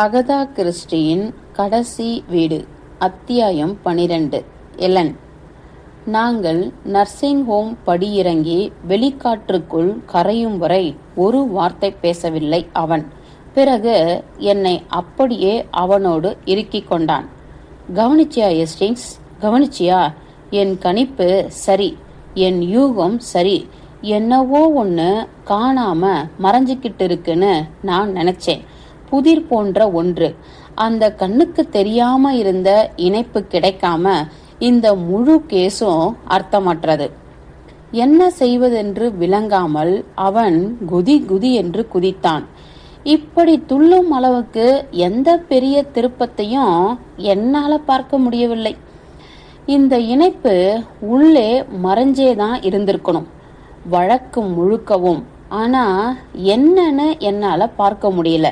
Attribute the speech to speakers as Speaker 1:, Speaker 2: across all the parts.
Speaker 1: Agatha கிறிஸ்டியின் கடைசி வீடு அத்தியாயம் பனிரெண்டு. எலன். நாங்கள் நர்சிங் ஹோம் படியிறங்கி வெளிக்காற்றுக்குள் கரையும் வரை ஒரு வார்த்தை பேசவில்லை அவன். பிறகு என்னை அப்படியே அவனோடு இறுக்கிக் கொண்டான். கவனிச்சியா எஸ்டிங்ஸ் கவனிச்சியா? என் கணிப்பு சரி என் யூகம் சரி என்னவோ ஒன்று காணாம மறைஞ்சிக்கிட்டு இருக்குன்னு நான் நினைச்சேன். புதிர் போன்ற ஒன்று. அந்த கண்ணுக்கு தெரியாம இருந்த இணைப்பு கிடைக்காம இந்த முழு கேஸும் அர்த்தமற்றது. என்ன செய்வதென்று விளங்காமல் அவன் குதி குதி என்று குதித்தான். இப்படி துள்ளும் அளவுக்கு எந்த பெரிய திருப்பத்தையும் என்னால பார்க்க முடியவில்லை. இந்த இணைப்பு உள்ளே மறைஞ்சேதான் இருந்திருக்கணும். வழக்கு முழுக்கவும். ஆனா என்னன்னு என்னால பார்க்க முடியல.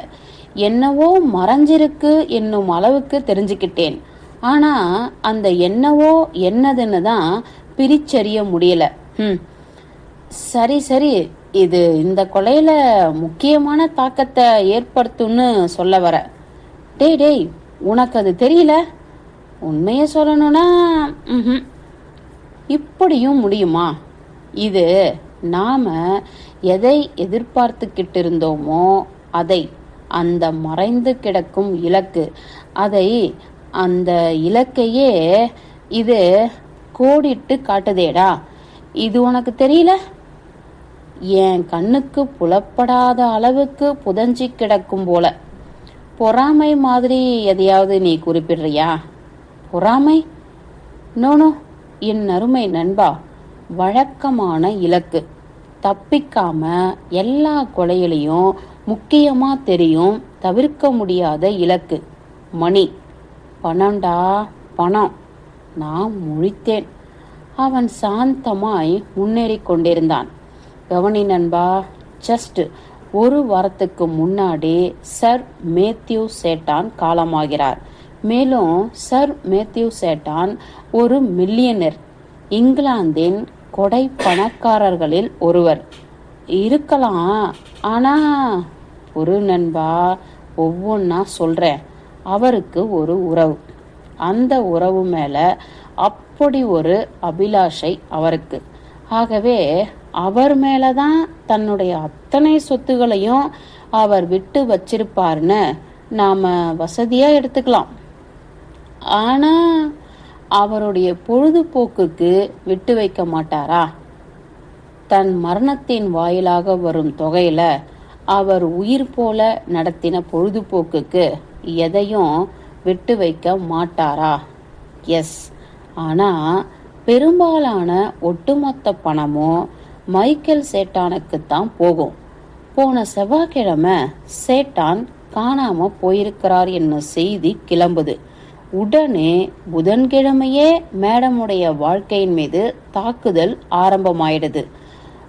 Speaker 1: என்னவோ மறைஞ்சிருக்கு என்னும் அளவுக்கு தெரிஞ்சுக்கிட்டேன். ஆனா அந்த என்னவோ என்னதுன்னு தான் பிரிச்சறிய முடியல. ம் சரி சரி. இது இந்த கொலையில முக்கியமான தாக்கத்தை ஏற்படுத்தும்னு சொல்ல வர. டேய் டேய் உனக்கு அது தெரியல? உண்மையை சொல்லணும்னா இப்படியும் முடியுமா? இது நாம எதை எதிர்பார்த்துக்கிட்டு இருந்தோமோ அதை அந்த மறைந்து கிடக்கும் இலக்கு. அதை அந்த இலக்கையே இது கோடிட்டு காட்டுதேடா. இது உனக்கு தெரியல? என் கண்ணுக்கு புலப்படாத அளவுக்கு புதஞ்சி கிடக்கும் போல. பொறாமை மாதிரி எதையாவது நீ குறிப்பிடுறியா? பொறாமை? நோனோ என் அருமை நண்பா வழக்கமான இலக்கு. தப்பிக்காம எல்லா கொலையிலையும் முக்கியமாக தெரியும் தவிர்க்க முடியாத இலக்கு. மணி. பணம்டா பணம். நான் முழித்தேன். அவன் சாந்தமாய் முன்னேறி கொண்டிருந்தான். கவனி நண்பா ஜஸ்ட் ஒரு வாரத்துக்கு முன்னாடி சர் மேத்யூ சேட்டான் காலமாகிறார். மேலும் சர் மேத்யூ சேட்டான் ஒரு மில்லியனர். இங்கிலாந்தின் கொடை பணக்காரர்களில் ஒருவர். இருக்கலாம் ஆனால் ஒரு நண்பா ஒவ்வொன்றா சொல்றேன். அவருக்கு ஒரு உறவு. அந்த உறவு மேல அப்படி ஒரு அபிலாஷை அவருக்கு. ஆகவே அவர் மேலதான் தன்னுடைய அத்தனை சொத்துகளையும் அவர் விட்டு வச்சிருப்பாருன்னு நாம வசதியாக எடுத்துக்கலாம். ஆனா அவருடைய பொழுதுபோக்குக்கு விட்டு வைக்க மாட்டாரா? தன் மரணத்தின் வாயிலாக வரும் தொகையில அவர் உயிர் போல நடத்தின பொழுதுபோக்குக்கு எதையும் விட்டு வைக்க மாட்டாரா? எஸ். ஆனா பெரும்பாலான ஒட்டுமொத்த பணமும் மைக்கேல் சேட்டானுக்கு தான் போகும். போன செவ்வாய்க்கிழமை சேட்டான் காணாம போயிருக்கிறார் என்னும் செய்தி கிளம்புது. உடனே புதன்கிழமையே மேடமுடைய வாழ்க்கையின் மீது தாக்குதல் ஆரம்பமாயிடுது.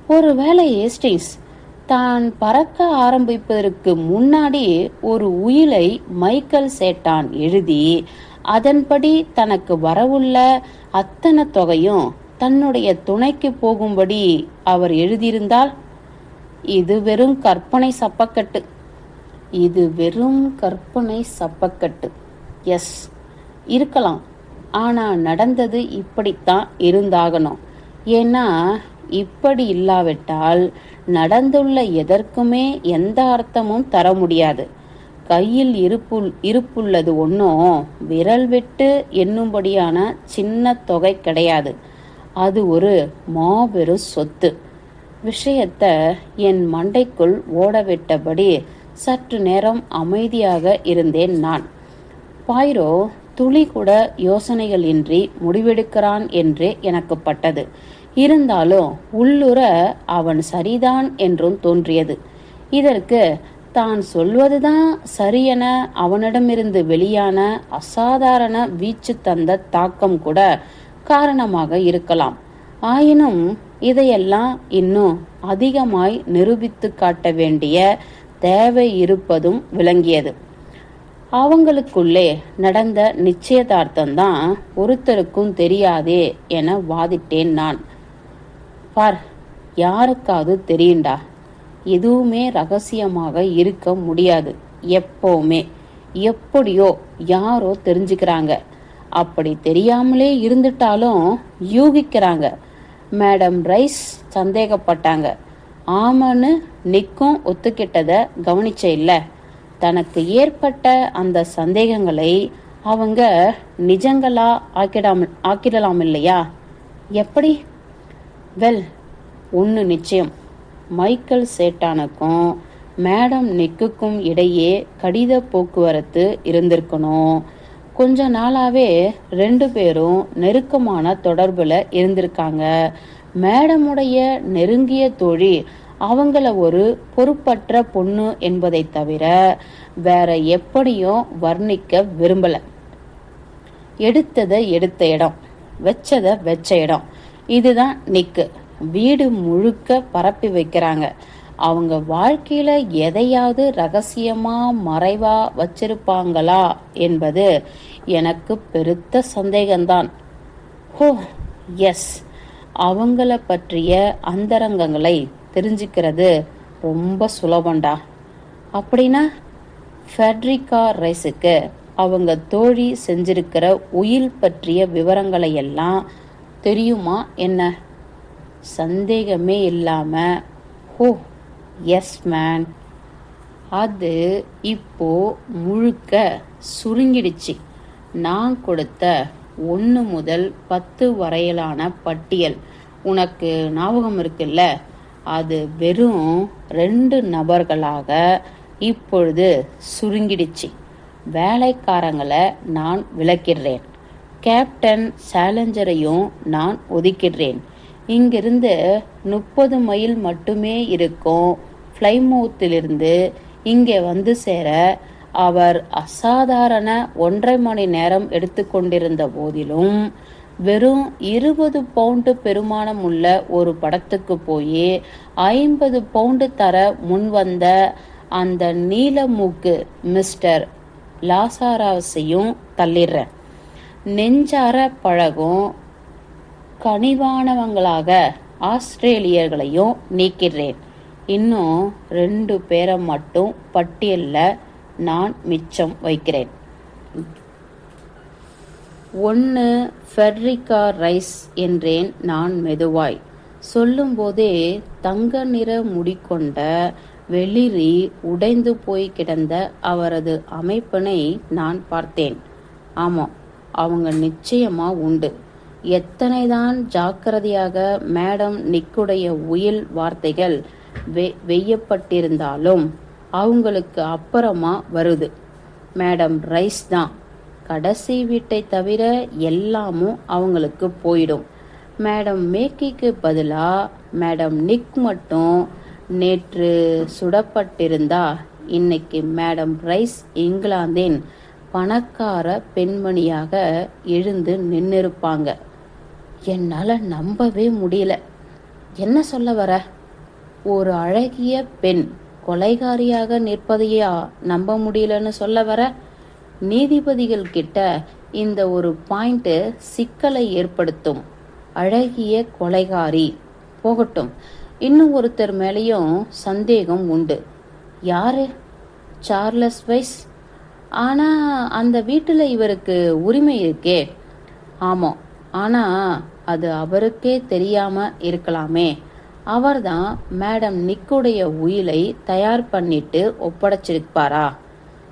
Speaker 1: ஒருவேளை ஏஸ்டிங்ஸ் தான் பறக்க ஆரம்பிப்பதற்கு முன்னாடி ஒரு உயிலை மைக்கேல் சேட்டான் எழுதி அதன்படி தனக்கு வரவுள்ள அத்தனை தொகையும் தன்னுடைய துணைக்கு போகும்படி அவர் எழுதியிருந்தால் இது வெறும் கற்பனை சப்பக்கட்டு. இது வெறும் கற்பனை சப்பக்கட்டு. எஸ் இருக்கலாம். ஆனா நடந்தது இப்படித்தான் இருந்தாகணும். ஏன்னா இப்படி இல்லாவிட்டால் நடந்துள்ள எதற்குமே எந்த அர்த்தமும் தர முடியாது. கையில் இருப்புள் இருப்புள்ளது ஒன்றும் விரல் விட்டு எண்ணும்படியான சின்ன தொகை கிடையாது. அது ஒரு மாபெரும் சொத்து. விஷயத்த என் மண்டைக்குள் ஓடவிட்டபடி சற்று நேரம் அமைதியாக இருந்தேன் நான். பாய்ரோ துளி கூட யோசனைகளின்றி முடிவெடுக்கிறான் என்று எனக்கு பட்டது. இருந்தாலும் உள்ளுர அவன் சரிதான் என்றும் தோன்றியது. இதற்கு தான் சொல்வதுதான் சரியென அவனிடமிருந்து வெளியான அசாதாரண வீச்சு தந்த தாக்கம் கூட காரணமாக இருக்கலாம். ஆயினும் இதையெல்லாம் இன்னும் அதிகமாய் நிரூபித்து காட்ட வேண்டிய தேவை இருப்பதும் விளங்கியது. அவங்களுக்குள்ளே நடந்த நிச்சயதார்த்தம் தான் ஒருத்தருக்கும் தெரியாதே என வாதிட்டேன் நான். பார் யாருக்காவது தெரியுண்டா? எதுவுமே ரகசியமாக இருக்க முடியாது எப்போவுமே. எப்படியோ யாரோ தெரிஞ்சுக்கிறாங்க. அப்படி தெரியாமலே இருந்துட்டாலும் யூகிக்கிறாங்க. Madam rice சந்தேகப்பட்டாங்க. ஆமான்னு நிக்கும் ஒத்துக்கிட்டதை கவனிச்ச இல்லை. தனக்கு ஏற்பட்ட அந்த சந்தேகங்களை அவங்க நிஜங்களா ஆக்கிடாம ஆக்கிடலாம் இல்லையா? எப்படி? வெல் ஒன்று நிச்சயம். மைக்கேல் சேட்டானுக்கும் மேடம் நிக்குக்கும் இடையே கடித போக்குவரத்து இருந்திருக்கணும். கொஞ்ச நாளாவே ரெண்டு பேரும் நெருக்கமான தொடர்பில் இருந்திருக்காங்க. மேடமுடைய நெருங்கிய தோழி அவங்கள ஒரு பொறுப்பற்ற பொண்ணு என்பதை தவிர வேற எப்படியும் வர்ணிக்க விரும்பல. எடுத்ததை எடுத்த இடம் வச்சதை வச்ச இடம். இதுதான் நிக்கு. வீடு முழுக்க பரப்பி வைக்கிறாங்க. அவங்க வாழ்க்கையில எதையாவது ரகசியமா மறைவா வச்சிருப்பாங்களா என்பது எனக்கு பெருத்த சந்தேகம்தான். ஹோ எஸ். அவங்கள பற்றிய அந்தரங்கங்களை தெரிஞ்சுக்கிறது ரொம்ப சுலபண்டா அப்படின்னா ஃபெட்ரிகா ரைஸுக்கு அவங்க தோழி செஞ்சிருக்கிற உயில் பற்றிய விவரங்களை எல்லாம் தெரியுமா என்ன? சந்தேகமே இல்லாமல் ஹோ எஸ் மேன் அது இப்போ முழுக்க சுருங்கிடுச்சு. நான் கொடுத்த ஒன்று முதல் பத்து வரையிலான பட்டியல். உனக்கு ஞாபகம் இருக்குல்ல? அது வெறும் ரெண்டு நபர்களாக இப்பொழுது சுருங்கிடுச்சு. வேலைக்காரங்களை நான் விளக்கிடுறேன். கேப்டன் சேலஞ்சரையும் நான் ஒதுக்கிடுறேன். இங்கிருந்து முப்பது மைல் மட்டுமே இருக்கும் ஃப்ளைமவுத்திலிருந்து இங்கே வந்து சேர அவர் அசாதாரண ஒன்றரை மணி நேரம் எடுத்துக்கொண்டிருந்த போதிலும் வெறும் இருபது பவுண்டு பெருமானம் உள்ள ஒரு படத்துக்கு போய் ஐம்பது பவுண்டு தர முன்வந்த அந்த நீலமூக்கு மிஸ்டர் லாசாராவஸையும் தள்ளிடுறேன். நெஞ்சார பழகும் கனிவானவங்களாக ஆஸ்திரேலியர்களையும் நீக்கிறேன் இன்னும் ரெண்டு பேரை மட்டும் பட்டியலில் நான் மிச்சம் வைக்கிறேன். ஒன்று ஃபெர்ரிகா ரைஸ் என்றேன் நான் மெதுவாய். சொல்லும்போதே தங்க நிற முடிக்கொண்ட வெளிரி உடைந்து போய் கிடந்த அவரது அமைப்பினை நான் பார்த்தேன். ஆமாம் அவங்க நிச்சயமா உண்டு. எத்தனைதான் ஜாக்கிரதையாக மேடம் நிக்குடைய உயில் வார்த்தைகள் வெ வெய்யப்பட்டிருந்தாலும் அவங்களுக்கு அப்புறமா வருது. மேடம் ரைஸ் தான். கடைசி வீட்டை தவிர எல்லாமும் அவங்களுக்கு போயிடும். மேடம் மேக்கிக்கு பதிலாக மேடம் நிக் மட்டும் நேற்று சுடப்பட்டிருந்தா இன்னைக்கு மேடம் ரைஸ் இங்கிலாந்தின் பணக்கார பெண்மணியாக எழுந்து நின்னிருப்பாங்க. என்னால் நம்பவே முடியல. என்ன சொல்ல வர? ஒரு அழகிய பெண் கொலைகாரியாக நிற்பதையா நம்ப முடியலன்னு சொல்ல வர? நீதிபதிகள் கிட்ட இந்த ஒரு பாயிண்ட் சிக்கலை ஏற்படுத்தும். அழகிய கொலைகாரி. போகட்டும். இன்னும் ஒருத்தர் மேலேயும் சந்தேகம் உண்டு. யாரு? Charles Wise? ஆனா அந்த வீட்டுல இவருக்கு உரிமை இருக்கே. ஆமாம் ஆனா அது அவருக்கே தெரியாம இருக்கலாமே. அவர்தான் மேடம் நிக்குடைய உயிலை தயார் பண்ணிட்டு ஒப்படைச்சிருப்பாரா?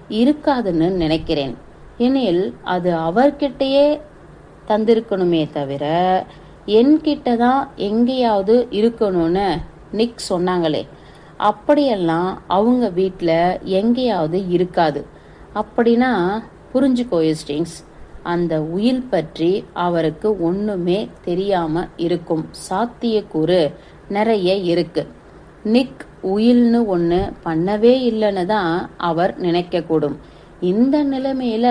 Speaker 1: இருக்காதுன்னு நினைக்கிறேன். எனில் அது அவர்கிட்டயே தந்திருக்கணுமே தவிர என்கிட்ட தான் எங்கேயாவது இருக்கணும்னு நிக் சொன்னாங்களே. அப்படியெல்லாம் அவங்க வீட்டில் எங்கேயாவது இருக்காது. அப்படின்னா புரிஞ்சுக்கோ ஸ்டிங்ஸ் அந்த உயில் பற்றி அவருக்கு ஒண்ணுமே தெரியாம இருக்கும். சாத்தியக்கூறு நிறைய இருக்கு. நிக் உயில்னு ஒன்று பண்ணவே இல்லைன்னு தான் அவர் நினைக்கக்கூடும். இந்த நிலைமையில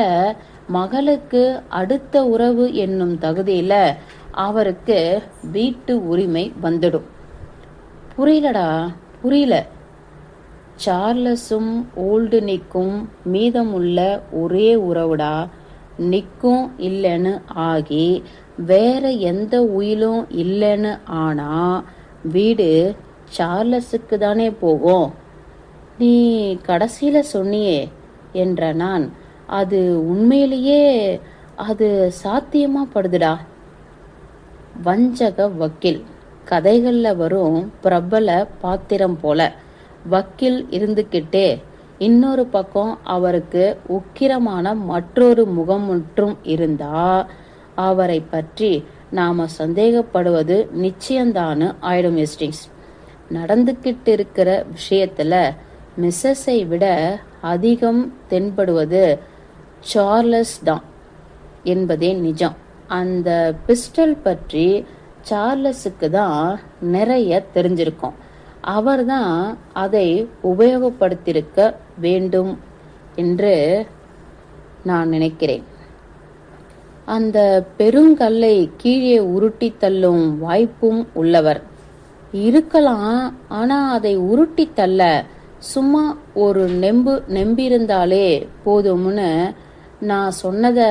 Speaker 1: மகளுக்கு அடுத்த உறவு என்னும் தகுதியில அவருக்கு வீட்டு உரிமை வந்துடும். புரியலடா? புரியல. சார்லஸும் ஓல்டு நிக்கும் மீதமுள்ள ஒரே உறவுடா. நிக்கும் இல்லைன்னு ஆகி வேற எந்த உயிலும் இல்லைன்னு ஆனா வீடு சார்லஸுக்கு தானே போகும். நீ கடைசியில சொன்னியே என்ற நான் அது உண்மையிலேயே அது சாத்தியமா படுதுடா. வஞ்சக வக்கீல். கதைகளில் வரும் பிரபல பாத்திரம் போல. வக்கீல் இருந்துக்கிட்டே இன்னொரு பக்கம் அவருக்கு உக்கிரமான மற்றொரு முகம் மற்றும் இருந்தா அவரை பற்றி நாம சந்தேகப்படுவது நிச்சயம்தானு ஆயிடும் எஸ்டிங்ஸ் நடந்துக்கிட்டு இருக்கிற விஷயத்துல மிஸ்ஸஸை விட அதிகம் தென்படுவது சார்லஸ் தான் என்பதே நிஜம். அந்த பிஸ்டல் பற்றி சார்லஸுக்கு தான் நிறைய தெரிஞ்சிருக்கும். அவர்தான் அதை உபயோகப்படுத்தியிருக்க வேண்டும் என்று நான் நினைக்கிறேன். அந்த பெருங்கல்லை கீழே உருட்டி தள்ளும் வாய்ப்பும் உள்ளவர். இருக்கலாம் ஆனா அதை உருட்டி தள்ள சும்மா ஒரு நெம்பு நெம்பியிருந்தாலே போதும்னு நான் சொன்னதை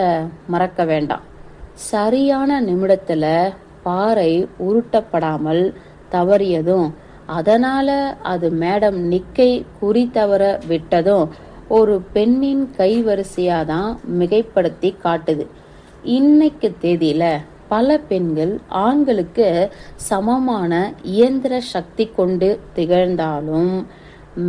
Speaker 1: மறக்க வேண்டாம். சரியான நிமிடத்துல பாறை உருட்டப்படாமல் தவறியதும் அதனால அது மேடம் நிக்கை குறி தவற விட்டதும் ஒரு பெண்ணின் கைவரிசையாதான் மிகைப்படுத்தி காட்டுது. இன்னைக்கு தேதியில பல பெண்கள் ஆண்களுக்கு சமமான இயந்திர சக்தி கொண்டு திகழ்ந்தாலும்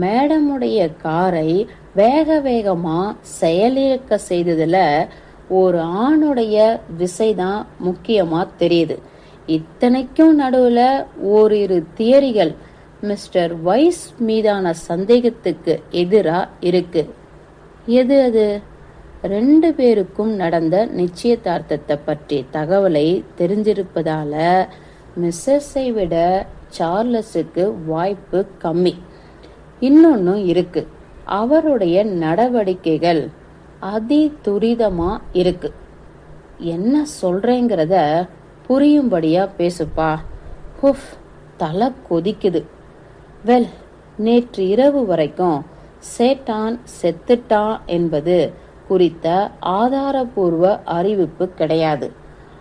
Speaker 1: மேடமுடைய காரை வேக வேகமா செயலிழக்க செய்ததுல ஒரு ஆணுடைய விசைதான் முக்கியமா தெரியுது. இத்தனைக்கும் நடுவுல ஓரிரு தியரிகள் மிஸ்டர் வைஸ் மீதான சந்தேகத்துக்கு எதிரா இருக்கு. எது அது? ரெண்டு பேருக்கும் நடந்த நிச்சயதார்த்தத்தை பற்றி தகவலை தெரிஞ்சிருப்பதால மிஸ்ஸஸை விட சார்லஸுக்கு வாய்ப்பு கம்மி. இன்னொன்னு இருக்கு. அவருடைய நடவடிக்கைகள் அதி துரிதமா இருக்கு. என்ன சொல்றேங்கிறத புரியும்படியா பேசுப்பா. ஹுஃப் தலை கொதிக்குது. வெல் நேற்று இரவு வரைக்கும் சேட்டான் செத்துட்டான் என்பது குறித்த ஆதாரபூர்வ அறிவிப்பு கிடையாது.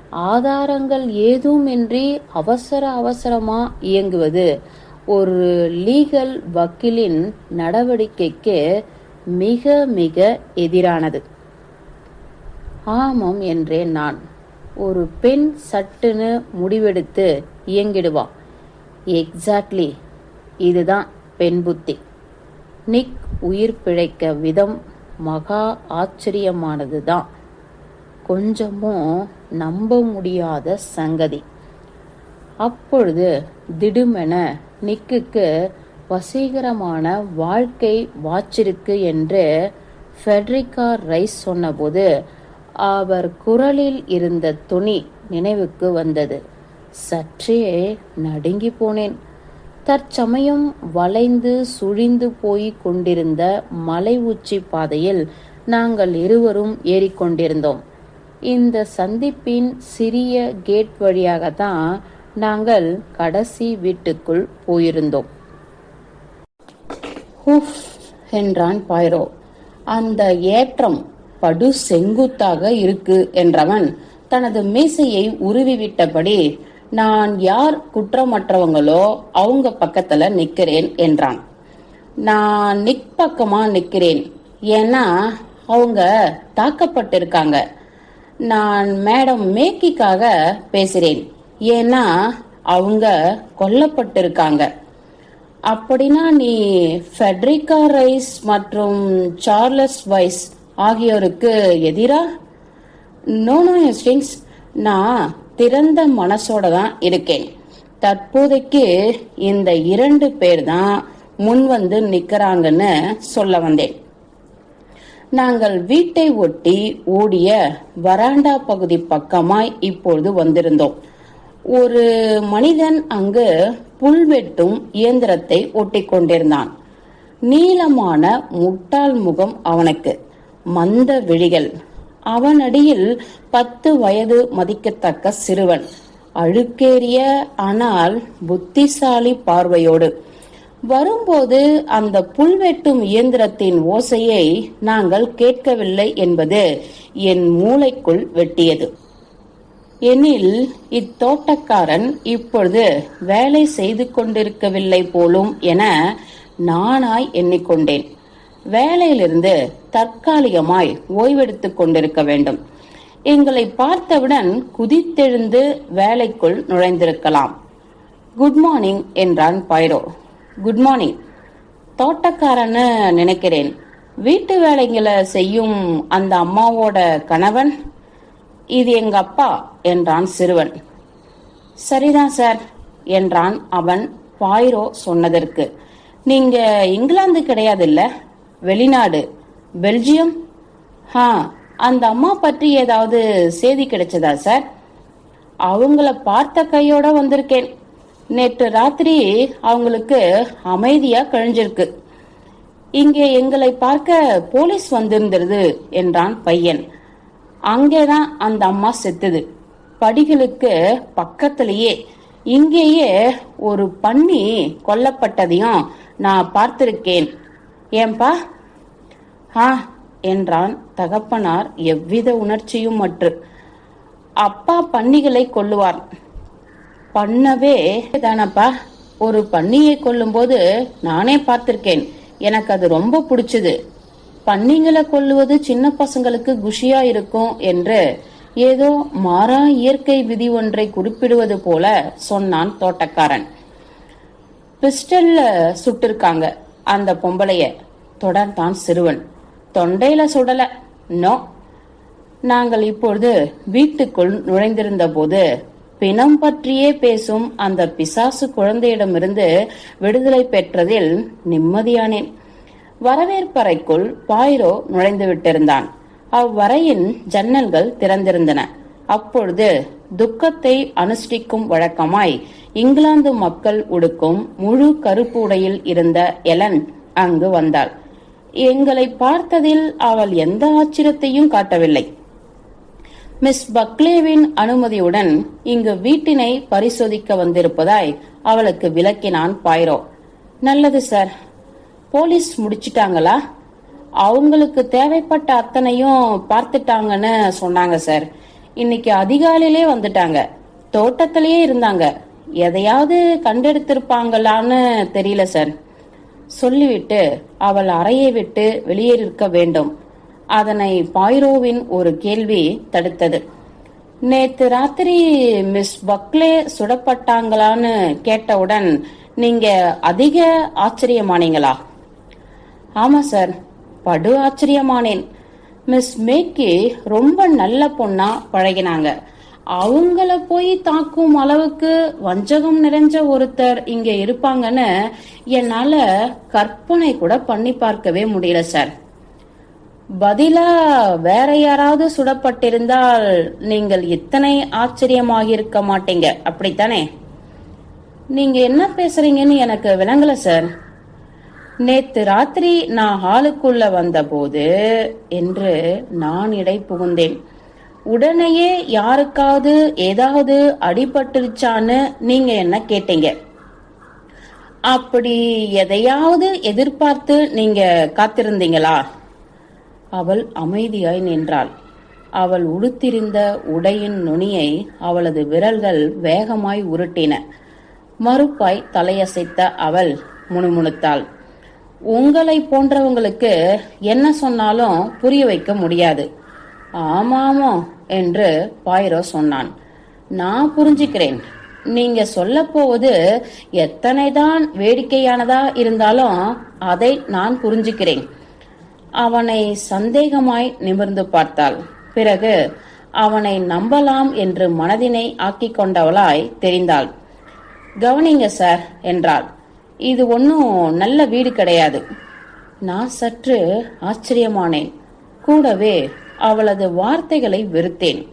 Speaker 1: ஆதாரங்கள் ஏதுமின்றி அவசர அவசரமா இயங்குவது ஒரு லீகல் வக்கீலின் நடவடிக்கைக்கு மிக மிக எதிரானது. ஆமாம் என்றேன் நான். ஒரு பெண் சட்டுன்னு முடிவெடுத்து இயங்கிடுவா. எக்ஸாக்ட்லி இதுதான் பெண் புத்தி. நிக் உயிர் பிழைக்க விதம் மகா ஆச்சரியமானது தான் கொஞ்சமும் நம்ப முடியாத சங்கதி. அப்பொழுது திடுமென நிக்குக்கு வசீகரமான வாழ்க்கை வாச்சிருக்கு என்று ஃபெட்ரிகா ரைஸ் சொன்னபோது அவர் குரலில் இருந்த துணி நினைவுக்கு வந்தது. சற்றே நடுங்கி போனேன். தற்சமயம் வளைந்து சுழிந்து போய் கொண்டிருந்த மலை உச்சி பாதையில் நாங்கள் இருவரும் ஏறிக்கொண்டிருந்தோம். இந்த சந்திப்பின் சிறிய கேட் வழியாகத்தான் நாங்கள் கடைசி வீட்டுக்குள் போயிருந்தோம். ஹூஃப் என்றான் பாய்ரோ. அந்த ஏற்றம் படு செங்குத்தாக இருக்கு என்றவன் தனது மீசையை உருவிவிட்டபடி நான் யார் குற்றமற்றவங்களோ அவங்க பக்கத்துல நிக்கிறேன் என்றான். நான் நிக் பக்கமா நிக்கிறேன். ஏன்னா அவங்க தாக்கப்பட்டிருக்காங்க. நான் மேடம் மேக்கிக்காக பேசுறேன். ஏன்னா அவங்க கொல்லப்பட்டிருக்காங்க. அப்படின்னா நீ ஃபெட்ரிகா ரைஸ் மற்றும் சார்லஸ் வைஸ் ஆகியோருக்கு எதிரா? நோ நோ ஹெஸ்டிங்ஸ் நான் திறந்த மனசோட தான் இருக்கேன். தற்போதைக்கு இந்த இரண்டு பேர் தான் முன் வந்து நிக்கிறாங்கன்னு சொல்ல வந்தேன். நாங்கள் வீட்டை ஒட்டி ஓடிய வராண்டா பகுதி பக்கமாய் இப்பொழுது வந்திருந்தோம். ஒரு மனிதன் அங்கு புல் வெட்டும் இயந்திரத்தை ஒட்டிக் கொண்டிருந்தான். நீளமான முட்டாள் முகம் அவனுக்கு. மந்த விழிகள் அவனடியில் பத்து வயது மதிக்கத்தக்க சிறுவன். அழுக்கேறிய ஆனால் புத்திசாலி பார்வையோடு. வரும்போது அந்த புல்வெட்டும் இயந்திரத்தின் ஓசையை நாங்கள் கேட்கவில்லை என்பது என் மூளைக்குள் வெட்டியது. எனில் இத்தோட்டக்காரன் இப்பொழுது வேலை செய்து கொண்டிருக்கவில்லை போலும் என நானாய் எண்ணிக்கொண்டேன். வேலையிலிருந்து தற்காலிகமாய் ஓய்வெடுத்துக் கொண்டிருக்க வேண்டும். எங்களை பார்த்தவுடன் குதித்தெழுந்து வேலைக்குள் நுழைந்திருக்கலாம். குட் மார்னிங் என்றான் பைரோ. குட் மார்னிங் தோட்டக்காரன்னு நினைக்கிறேன். வீட்டு வேலைங்களை செய்யும் அந்த அம்மாவோட கணவன்? இது எங்க அப்பா என்றான் சிறுவன். சரிதான் சார் என்றான் அவன் பாயிரோ சொன்னதற்கு. நீங்க இங்கிலாந்து கிடையாதுல்ல? வெளிநாடு. பெல்ஜியம்? ஆ அந்த அம்மா பற்றி ஏதாவது செய்தி கிடைச்சதா சார்? அவங்கள பார்த்த கையோட வந்திருக்கேன். நேற்று ராத்திரி அவங்களுக்கு அமைதியா கழிஞ்சிருக்கு. இங்கே எங்களை பார்க்க போலீஸ் வந்திருந்தது என்றான் பையன். அங்கேதான் அந்த அம்மா செத்துது. படிகளுக்கு பக்கத்திலேயே இங்கேயே ஒரு பன்னி கொல்லப்பட்டதையும் நான் பார்த்திருக்கேன். ஏன்பா ஆ என்றான் தகப்பனார் எவ்வித உணர்ச்சியும் மற்று அப்பா பன்னிகளை கொல்லுவார். பண்ணவே தானப்பா? ஒரு பன்னியை கொல்லும்போது நானே பார்த்திருக்கேன். எனக்கு அது ரொம்ப பிடிச்சது. பன்னிங்களை கொல்லுவது சின்ன பசங்களுக்கு குஷியா இருக்கும் என்று ஏதோ மாறா இயற்கை விதி ஒன்றை குறிப்பிடுவது போல சொன்னான் தோட்டக்காரன். பிஸ்டல்ல சுட்டிருக்காங்க அந்த பொம்பளைய. தொடர்ந்தான் சிறுவன். தொண்டையில சுடல. நோ. நாங்கள் இப்பொழுது வீட்டுக்குள் நுழைந்திருந்த போது பிணம் பற்றியே பேசும் அந்த பிசாசு குழந்தையிடமிருந்து விடுதலை பெற்றதில் நிம்மதியானேன். வரவேற்பறைக்குள் பாயிரோ நுழைந்து விட்டிருந்தான். அவ்வறையின் ஜன்னல்கள் திறந்திருந்தன. அப்பொழுது துக்கத்தை அனுஷ்டிக்கும் வழக்கமாய் இங்கிலாந்து மக்கள் உடுக்கும் முழு கருப்பு உடையில் இருந்த எலன் அங்கு வந்தாள். எங்களை பார்த்ததில் அவள் எந்த ஆச்சரியத்தையும் காட்டவில்லை. மிஸ் பக்லேவின் அனுமதியுடன் இங்கு வீட்டினை பரிசோதிக்க வந்திருப்பதாய் அவளுக்கு விளக்கினான் பாய்ரோ. நல்லது சார். போலீஸ் முடிச்சிட்டாங்களா? அவங்களுக்கு தேவைப்பட்ட அத்தனையும் பார்த்துட்டாங்கன்னு சொன்னாங்க சார். இன்னைக்கு அதிகாலையிலே வந்துட்டாங்க. தோட்டத்திலேயே இருந்தாங்க. எதையாவது கண்டெடுத்திருப்பாங்களான்னு தெரியல சார். சொல்லிவிட்டு அவள் அறையை விட்டு வெளியேறிருக்க வேண்டும். அதனை பாய்ரோவின் ஒரு கேள்வி தடுத்தது. நேத்து ராத்திரி மிஸ் பக்லே சுடப்பட்டாங்களான்னு கேட்டவுடன் நீங்க அதிக ஆச்சரியமானீங்களா? ஆமா சார். படு ஆச்சரியமானேன். மிஸ் மேக்கி ரொம்ப நல்ல பொண்ணா பழகினாங்க. அவங்கள போய் தாக்கும் அளவுக்கு வஞ்சகம் நிறைஞ்ச ஒருத்தர் இங்க இருப்பாங்கன்னு என்னால கற்பனை கூட பண்ணி பார்க்கவே முடியல சார். பதிலா வேற யாராவது சுடப்பட்டிருந்தால் நீங்கள் இத்தனை ஆச்சரியமாக இருக்க மாட்டீங்க. அப்படித்தானே? நீங்க என்ன பேசுறீங்கன்னு எனக்கு விளங்கல சார். நேத்து ராத்திரி நான் ஹாலுக்குள்ள வந்தபோது என்று நான் இடை புகுந்தேன். உடனேயே யாருக்காவது ஏதாவது அடிபட்டுருச்சான்னு நீங்க என்ன கேட்டீங்க? அப்படி எதையாவது எதிர்பார்த்து நீங்க காத்திருந்தீங்களா? அவள் அமைதியாய் நின்றாள். அவள் உடுத்திருந்த உடையின் நுனியை அவளது விரல்கள் வேகமாய் உருட்டின. மறுப்பாய் தலையசைத்த அவள் முணுமுணுத்தாள். உங்களை போன்றவங்களுக்கு என்ன சொன்னாலும் புரிய வைக்க முடியாது. ஆமாமா என்று பாயிரோ சொன்னான். நான் புரிஞ்சுக்கிறேன். நீங்க சொல்ல போவது எத்தனைதான் வேடிக்கையானதா இருந்தாலும் அதை நான் புரிஞ்சுக்கிறேன். அவனை சந்தேகமாய் நிமிர்ந்து பார்த்தாள். பிறகு அவனை நம்பலாம் என்று மனதினை ஆக்கிக் கொண்டவளாய் தெரிந்தாள். கவனிங்க சார் என்றாள். இது ஒன்னும் நல்ல வீடு கிடையாது. நான் சற்று ஆச்சரியமானேன். கூடவே அவளது வார்த்தைகளை வெறுத்தேன்.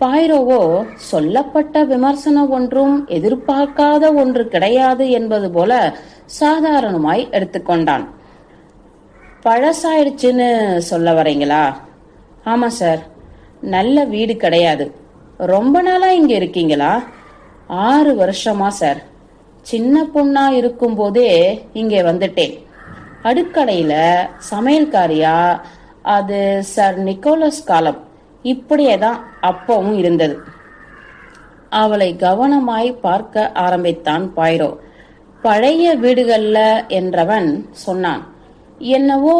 Speaker 1: பாய்ரோவோ சொல்லப்பட்ட விமர்சனம் ஒன்றும் எதிர்பார்க்காத ஒன்று கிடையாது என்பது போல சாதாரணமாய் எடுத்துக்கொண்டான் பழசாயிடுச்சுன்னு சொல்ல வரீங்களா? ஆமா சார். நல்ல வீடு கிடையாது. ரொம்ப நாளா இங்க இருக்கீங்களா? ஆறு வருஷமா சார். சின்ன பொண்ணா இருக்கும்போதே இங்கே வந்துட்டேன். அடுக்கடையில சமையல்காரியா அது சர் நிக்கோலஸ் காலம். இப்படியே தான் அப்பவும் இருந்தது. அவளை கவனமாய் பார்க்க ஆரம்பித்தான் பாய்ரோ. பழைய வீடுகள்ல என்றவன் சொன்னான் என்னவோ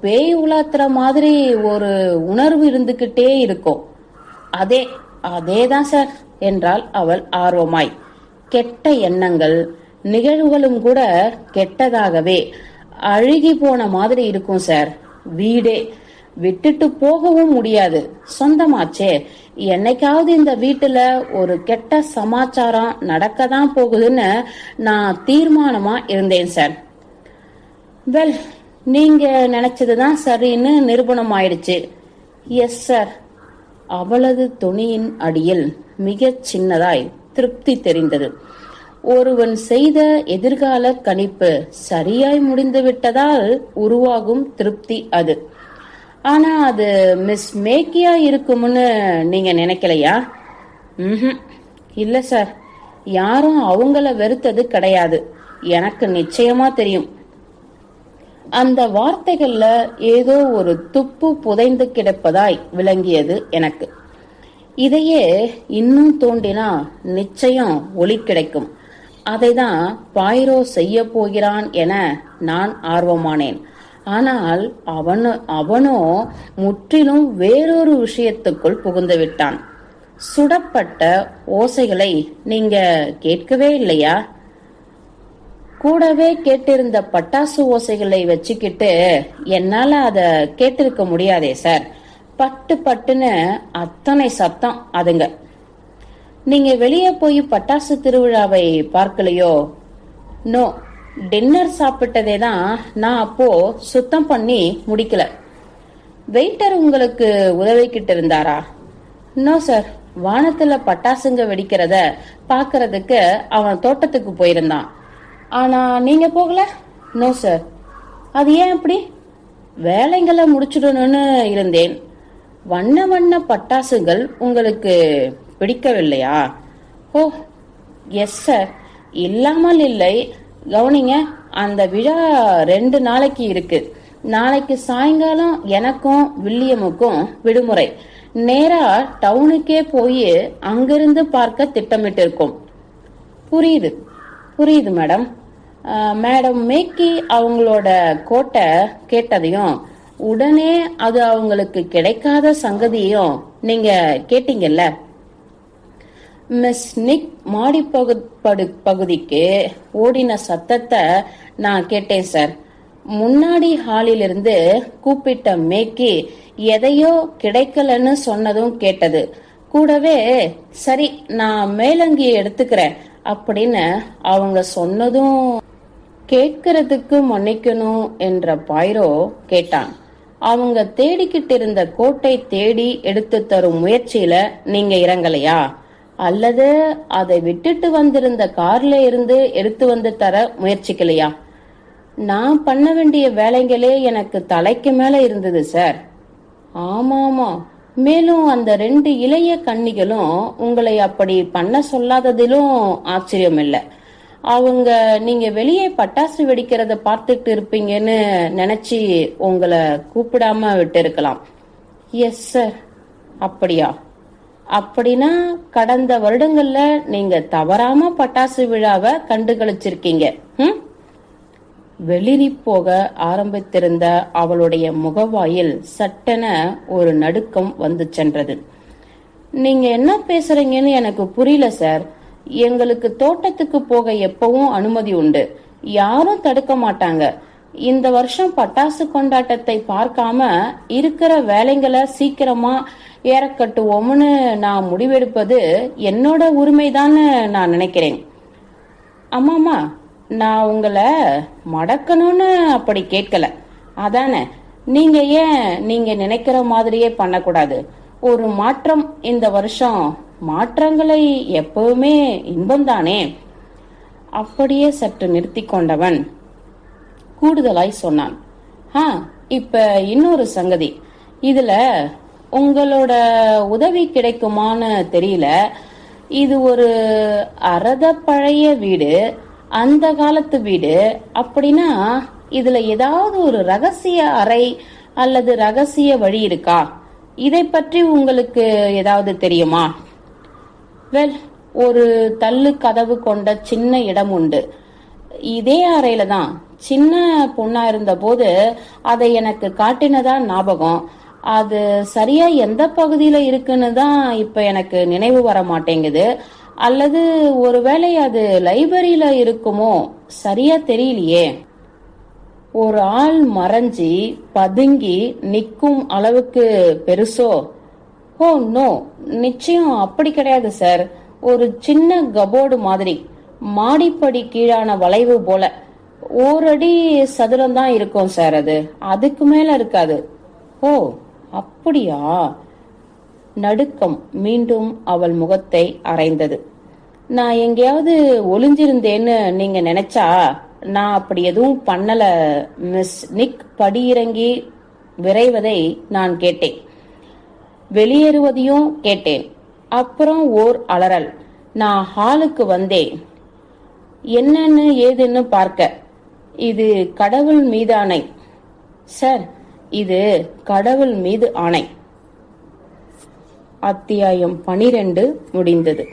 Speaker 1: பேய் உலாத்துற மாதிரி ஒரு உணர்வு இருந்துகிட்டே இருக்கும். அதே அதேதான் சார் என்றாள் அவள் ஆர்வமாய். கெட்ட எண்ணங்கள் நிகழ்வுகளும் கூட கெட்டதாகவே அழுகி போன மாதிரி இருக்கும் சார். வீடே விட்டுட்டு போகவும் முடியாது. சொந்தமாச்சே. என்னைக்காவது இந்த வீட்டுல ஒரு கெட்ட சமாச்சாரம் நடக்கதான் போகுதுன்னு நான் தீர்மானமா இருந்தேன் சார் வெல் நீங்க நினைச்சதுதான் சரின்னு நிரூபணம் ஆயிடுச்சு எஸ் சார் அவளது துணியின் அடியில் மிக சின்னதாய் திருப்தி தெரிந்தது. ஒருவன் செய்த எதிர்கால கணிப்பு சரியாய் முடிந்து விட்டதால் உருவாகும் திருப்தி அது. ஆனா அது மிஸ் மேக்கியா இருக்கும்னு நீங்க நினைக்கலையா? ம்ஹும். இல்ல சார். யாரும் அவங்கள வெறுத்தது கிடையாது. எனக்கு நிச்சயமா தெரியும். அந்த வார்த்தைகள்ல ஏதோ ஒரு துப்பு புதைந்து கிடப்பதாய் விளங்கியது எனக்கு. இதையே இன்னும் தோண்டினா நிச்சயம் ஒளி கிடைக்கும். அதைதான் பாயிரோ செய்ய போகிறான் என நான் ஆர்வமானேன். ஆனால் அவனோ அவனோ முற்றிலும் வேறொரு விஷயத்துக்குள் புகுந்து விட்டான். சுடப்பட்ட ஓசைகளை நீங்க கேட்கவே இல்லையா? கூடவே கேட்டிருந்த பட்டாசு ஓசைகளை வச்சுக்கிட்டு என்னால அத கேட்டிருக்க முடியாதே சார். பட்டு பட்டுன்னு அத்தனை சத்தம் அதுங்க. நீங்க வெளியே போய் பட்டாசு திருவிழாவை பார்க்கலையோ? நோ. டின்னர் சாப்பிட்டதே தான் நான் அப்போ சுத்தம் பண்ணி முடிக்கல. வெயிட்டர் உங்களுக்கு உதவிக்கிட்டு இருந்தாரா? நோ சார் வானத்துல பட்டாசுங்க வெடிக்கிறத பாக்குறதுக்கு அவன் தோட்டத்துக்கு போயிருந்தான். ஆனா நீங்க போகல? நோ சார் அது ஏன் அப்படி? வேலைங்களை முடிச்சிடணும்னு இருந்தேன். வண்ண வண்ண பட்டாசுகள் உங்களுக்கு பிடிக்கவில்லையா? ஓ எஸ் சார் இல்லாமல் இல்லை. கவனிங்க அந்த விழா ரெண்டு நாளைக்கு இருக்கு. நாளைக்கு சாயங்காலம் எனக்கும் வில்லியமுக்கும் விடுமுறை. நேரா டவுனுக்கே போய் அங்கிருந்து பார்க்க திட்டமிட்டு இருக்கோம் புரியுது? புரியுது மேடம். மேடம் மேக்கி அவங்களோட கோட்டை கேட்டதையும் உடனே அது அவங்களுக்கு கிடைக்காத சங்கதியையும் நீங்க கேட்டீங்கல்ல? மிஸ் நிக் மாடி படு பகுதிக்கு ஓடின சத்தத்தை நான் கேட்டேன் சார். முன்னாடி ஹாலிலிருந்து கூப்பிட்ட மேக்கி எதையோ கிடைக்கலன்னு சொன்னதும் கேட்டது. கூடவே சரி நான் மேலங்கி எடுத்துக்கிறேன் அப்படின்னு அவங்க சொன்னதும் கேட்கறதுக்கு மன்னிக்கணும் என்ற பாயிரோ கேட்டான். அவங்க தேடிக்கிட்டு இருந்த கோட்டை தேடி எடுத்து தரும் முயற்சியில நீங்க இறங்கலையா? அல்லது அதை விட்டுட்டு வந்திருந்த கார்ல இருந்து எடுத்து வந்து தர முயற்சிக்கலையா? நான் பண்ண வேண்டிய வேலைங்களே எனக்கு தலைக்கு மேல இருந்தது சார். ஆமாமா. மேலும் அந்த ரெண்டு இளைய கன்னிகளும் உங்களை அப்படி பண்ண சொல்லாததிலும் ஆச்சரியம் இல்லை அவங்க நீங்க வெளியே பட்டாசு வெடிக்கிறத பார்த்துட்டு இருப்பீங்கன்னு நினைச்சு உங்களை கூப்பிடாம விட்டு இருக்கலாம் எஸ் சார் அப்படியா? அப்படின்னா கடந்த வருடங்கள்ல நீங்க தவறாம பட்டாசு விழாவை கண்டுகளிச்சிருக்கீங்க. ம்? வெளிரி போக ஆரம்பித்திருந்த அவளுடைய முகவாயில் சட்டென ஒரு நடுக்கம் வந்து சென்றது. நீங்க என்ன பேசுறீங்கன்னு எனக்கு புரியல சார். எங்களுக்கு தோட்டத்துக்கு போக எப்பவும் அனுமதி உண்டு. யாரும் தடுக்க மாட்டாங்க. இந்த வருஷம் பட்டாசு கொண்டாட்டத்தை பார்க்காம இருக்கிற வேலைங்களை சீக்கிரமா ஏறக்கட்டுவோம்னு நான் முடிவெடுப்பது என்னோட உரிமைதான்னு நான் நினைக்கிறேன். அம்மாமா நான் உங்களை மடக்கணும்னு அப்படி கேட்கல. அதானே நீங்க ஏன் நீங்க நினைக்கிற மாதிரியே பண்ணக்கூடாது? ஒரு மாற்றம் இந்த வருஷம் மாற்றங்களை எப்பவுமே இன்பம்தானே? அப்படியே சற்று நிறுத்தி கொண்டவன் கூடுதலாய் சொன்னான். ஆ இப்ப இன்னொரு சங்கதி. இதுல உங்களோட உதவி கிடைக்குமான்னு தெரியல. இது ஒரு அறத பழைய வீடு அந்த காலத்து வீடு. அப்படின்னா இதுல ஏதாவது ஒரு ரகசிய அறை அல்லது ரகசிய வழி இருக்கா? இதை பற்றி உங்களுக்கு ஏதாவது தெரியுமா? வெல் ஒரு தள்ளு கதவு கொண்ட சின்ன இடம் உண்டு. இதே அறையில தான். சின்ன பொண்ணா இருந்தபோது அதை எனக்கு காட்டினதா ஞாபகம். அது சரியா எந்த பகுதியில இருக்குன்னு தான் இப்ப எனக்கு நினைவு வர மாட்டேங்குது. அல்லது ஒருவேளை அது லைப்ரரியில இருக்குமோ? சரியா தெரியலையே. ஒரு ஆள் மறைஞ்சி பதுங்கி நிக்கும் அளவுக்கு பெருசோ? Oh no. நிச்சயம் அப்படி கிடையாது சார். ஒரு சின்ன கபோர்டு மாதிரி. மாடிப்படி கீழான வளைவு போல. ஓரடி சதுரம் தான் இருக்கும் சார் அது. அதுக்கு மேல இருக்காது. ஓ. அப்படியா? நடுக்கம் மீண்டும் அவள் முகத்தை அரைந்தது நான் எங்கேயாவது ஒளிஞ்சிருந்தேன்னு நீங்க நினைச்சா நான் அப்படி எதுவும் பண்ணல மிஸ். நிக் படியிறங்கி விரைவதை நான் கேட்டேன். வெளியேறுவதையும் கேட்டேன். அப்புறம் ஓர் அலறல். நான் ஹாலுக்கு வந்தேன். என்னன்னு ஏதுன்னு பார்க்க. இது கடவுள் மீதானை. சார் இது கடவுள் மீது ஆணை. அத்தியாயம் பனிரெண்டு முடிந்தது.